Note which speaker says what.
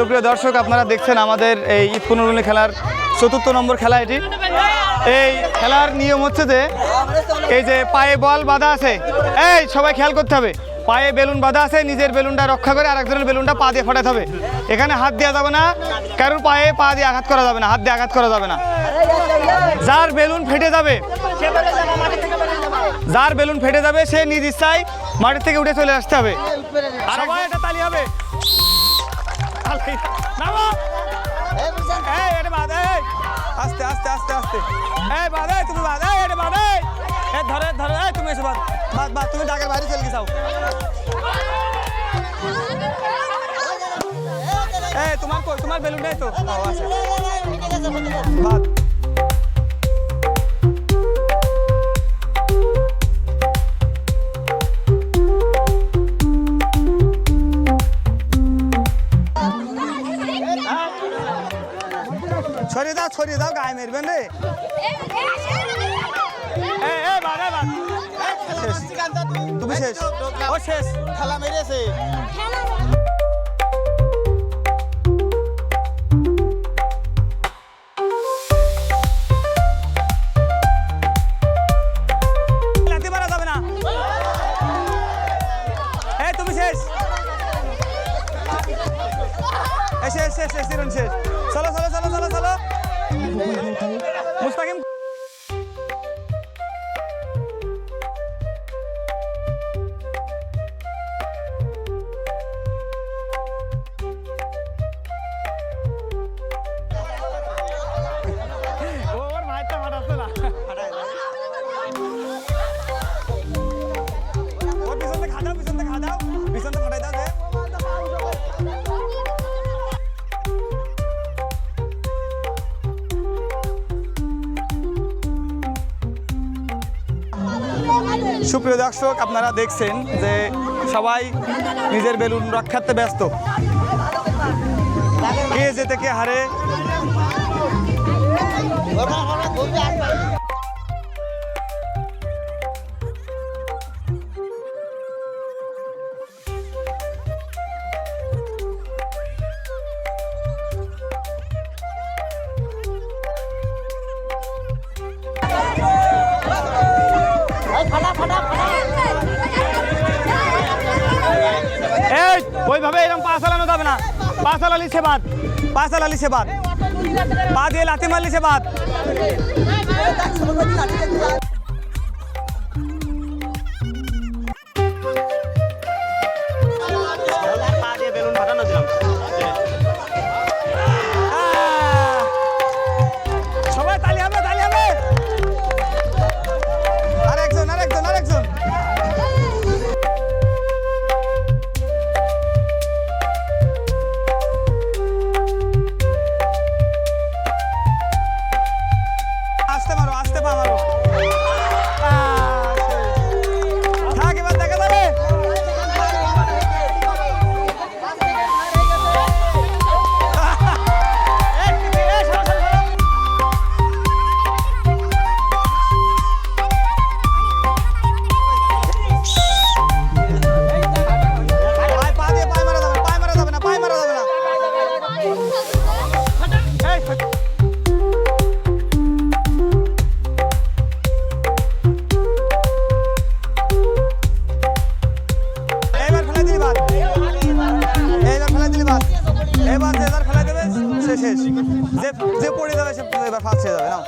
Speaker 1: সুপ্রিয় দর্শক, আপনারা দেখছেন আমাদের এই ঈদ পুনর্মিলনী খেলার চতুর্থ নম্বর খেলা এটি। এই খেলার নিয়ম হচ্ছে যে, এই যে পায়ে বল বাঁধা আছে, এই সবাই খেয়াল করতে হবে। পায়ে বেলুন বাঁধা আছে, নিজের বেলুনটা রক্ষা করে আরেকজনের বেলুনটা পা দিয়ে ফাটাতে হবে। এখানে হাত দেওয়া যাবে না, কারোর পায়ে পা দিয়ে আঘাত করা যাবে না, হাত দিয়ে আঘাত করা যাবে না। যার বেলুন ফেটে যাবে, যার বেলুন ফেটে যাবে, সে নিজ ইচ্ছায় মাটির থেকে উঠে চলে আসতে হবে। সবাই এটা তালি হবে। তালি। নামো। এই, এটা বাঁধ, এই। আস্তে আস্তে আস্তে আস্তে এই বাদ এই তুমি বাদ এই এটা বাদ এই ধরে ধরে এই তুমি এসে বাদ বাদ বাদ তুমি ডাকের বাইরে চলে গেছাও এই তোমার তোমার বেলুন নেই তো বাদ ছড়িয়ে দাও ছড়িয়ে দাও গায়ে মেরবেন রে তুমি শেষ। ও শেষ।
Speaker 2: খেলা মেরেছে।
Speaker 1: লাথি মারা যাবে না। এই তুমি শেষ। এই শেষ শেষ শেষ শেষ। চলো চলো চলো চলো চলো। মুস্তাকিম সুপ্রিয় দর্শক আপনারা দেখছেন যে সবাই নিজের বেলুন রক্ষার্থে ব্যস্ত। কে যেতে কে হারে? এই, ওইভাবে এরকম পা চালানো যাবে না। পা চালালি সে বাদ। পা চালালি সে বাদ পা দিয়ে লাথি মারলি সে বাদ। বাদ এইবার ফেলাই দিলি বাদ। এবার যে এবার ফেলাই দেবে, সে শেষ। যে যে পড়ে যাবে, সে এবার ফার্স্ট হয়ে যাবে, নাও।